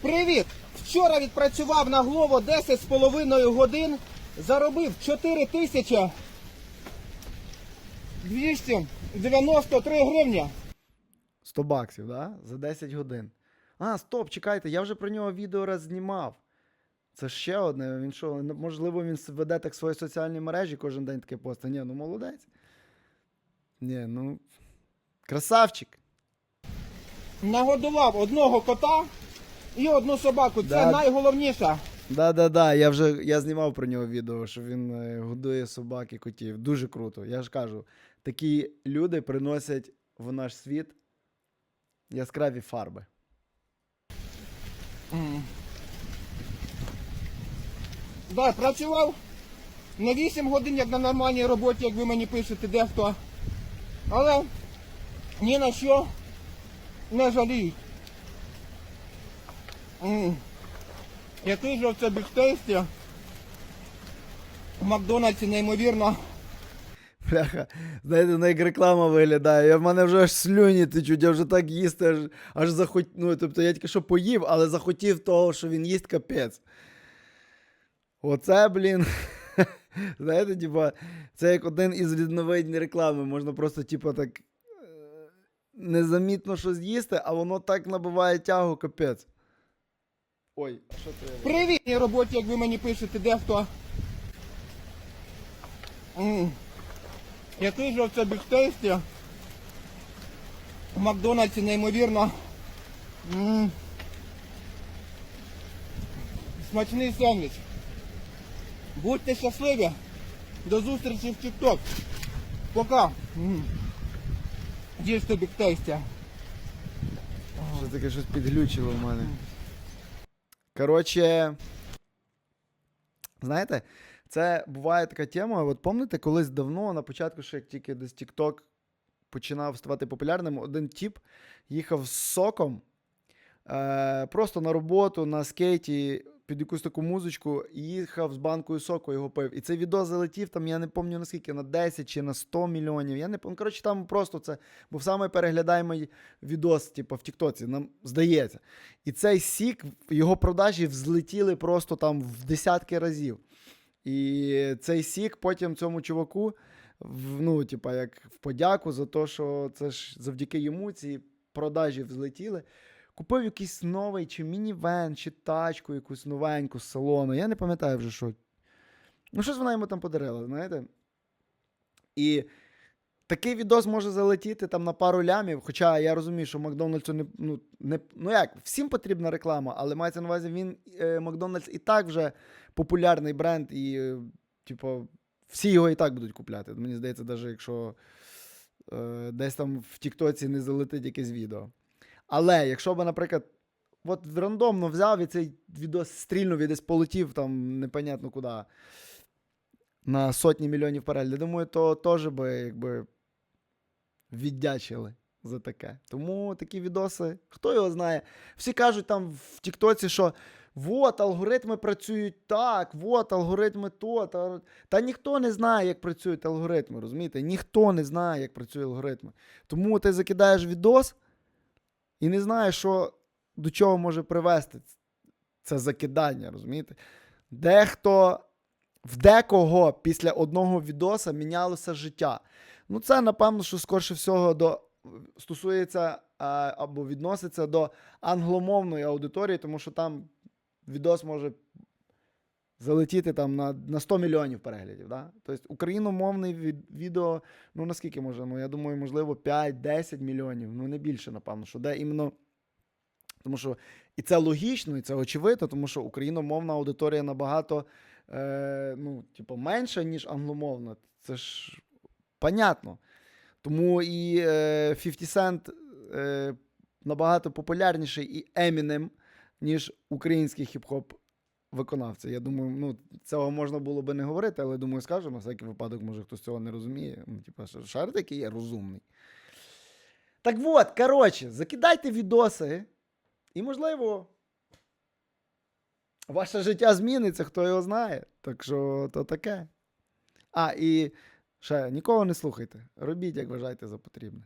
Привіт! Вчора відпрацював на Глово 10 з половиною годин, заробив 4 тисячі 293 гривні. 100 баксів, да? За 10 годин. А, стоп, чекайте, я вже про нього відео раз знімав. Це ще одне. Він що, можливо, він веде так свої соціальні мережі кожен день таке пости. Ні, ну молодець. Ні, ну. Красавчик. Нагодував одного кота і одну собаку. Це Да. найголовніше. Да-да-да, я вже я знімав про нього відео, що він е, годує собак і котів. Дуже круто. Я ж кажу, такі люди приносять в наш світ яскраві фарби. Да, працював на 8 годин, як на нормальній роботі, як ви мені пишете, дехто. Але ні на що не жаліють. Який же це бігтейсті в Макдональдсі неймовірно. Бляха, знаєте, ну, як реклама виглядає. Я в мене вже аж слюні течуть, я вже так їсти, аж, аж захотів. Ну, тобто я тільки що поїв, але захотів того, що він їсть капець. Оце, блін. Знаєте, типа, це як один із різновидів реклами. Можна просто, типа, так е, незамітно щось їсти, а воно так набиває тягу, капець. Ой, а що це? я- Привітній роботі, як ви мені пишете, дехто. М. Який же це бігтейсті в Макдональдсі неймовірно. М. Смачний сендвіч. Будьте щасливі. До зустрічі в TikTok. Пока. М. Їжте бігтейсті. Що таке щось підглючило в мене. Коротше, знаєте, це буває така тема. От пам'ятаєте, колись давно, на початку, ще тільки десь TikTok починав ставати популярним, один тіп їхав з соком е, просто на роботу, на скейті, під якусь таку музичку, їхав з банкою соку, його пив. І цей відео залетів, там, я не пам'ятаю наскільки, на 10 чи на 100 мільйонів. Я не пам'ятаю. Коротше, там просто це був самий переглядаємий відос, типу, в Тіктоці, нам здається. І цей сік, його продажі взлетіли просто там в десятки разів. І цей сік потім цьому чуваку, ну, типа, як в подяку за те, що це ж завдяки йому ці продажі взлетіли. Купив якийсь новий чи мінівен, чи тачку, якусь новеньку з салону. Я не пам'ятаю вже що. Ну, щось вона йому там подарила, знаєте? І такий відос може залетіти там на пару лямів. Хоча я розумію, що Макдональдсу не, ну, не. Ну як, всім потрібна реклама, але мається на увазі, він е, Макдональдс і так вже популярний бренд, і, е, типу, всі його і так будуть купляти. Мені здається, навіть якщо е, десь там в Тіктоці не залетить якесь відео. Але якщо би, наприклад, от рандомно взяв і цей відос стрільнув і десь полетів там непонятно куди на сотні мільйонів переглядів, думаю, то теж би якби віддячили за таке. Тому такі відоси, хто його знає. Всі кажуть там в Тіктоці, що от алгоритми працюють так, от алгоритми то. Та, та ніхто не знає, як працюють алгоритми, розумієте? Ніхто не знає, як працюють алгоритми. Тому ти закидаєш відос і не знає, що до чого може привести це закидання, розумієте? Дехто в декого після одного відоса мінялося життя. Ну, це, напевно, що скорше всього до, стосується а, або відноситься до англомовної аудиторії, тому що там відос може залетіти там на, на 100 мільйонів переглядів. Да? Тобто україномовний від, відео, ну наскільки може? Ну, я думаю, можливо, 5-10 мільйонів, ну не більше, напевно, що де іменно. Тому що і це логічно, і це очевидно, тому що україномовна аудиторія набагато е, ну, типу, менша, ніж англомовна. Це ж понятно. Тому і е, 50 Cent е, набагато популярніший і Eminem, ніж український хіп-хоп виконавці. Я думаю, ну, цього можна було би не говорити, але думаю, скажемо, на всякий випадок, може хтось цього не розуміє. Ну, що шарите, який є розумний. Так от, коротше, закидайте відоси, і, можливо, ваше життя зміниться, хто його знає. Так що то таке. А, і ще нікого не слухайте. Робіть, як вважаєте за потрібне.